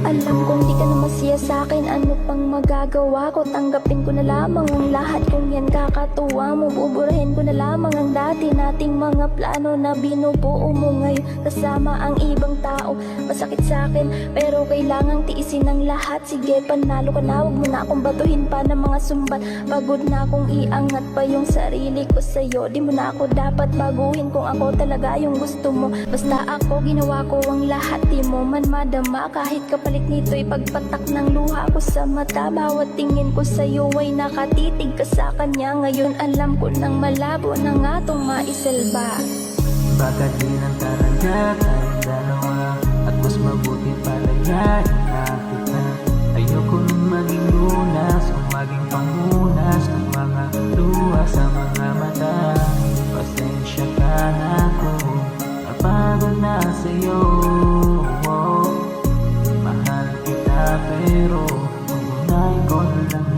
Alam kong di ka na masaya sa akin. Ano pang magagawa ko? Tanggapin ko na lamang ang lahat. Kung yan kakatuwa mo Buburahin ko na lamang ang dati nating mga plano Na binubuo mo ngayon. Kasama ang ibang tao Masakit sa akin. Pero kailangang tiisin ang lahat. Sige panalo ka na. Huwag mo na akong batuhin pa ng mga sumbat. Pagod na akong iangat pa yung sarili ko sa'yo. Di mo na ako dapat baguhin Kung ako talaga yung gusto mo. Basta ako ginawa ko ang lahat. Di mo man madama. Kahit kapalit nito'y pagpatak ng luha ko sa mata. Bawat tingin ko sa'yo ay nakatitig ka sa kanya. Ngayon alam ko nang malabo na nga tong maisalba Baka di lang talaga tayong dalawa? At mas mabuti palayain na Ayoko nang maging lunas O maging pangunas Ng mga luha sa mga mata. Pasensya ka na ako Napagod na sa'yo. Mahal kita pero Unahin ko lang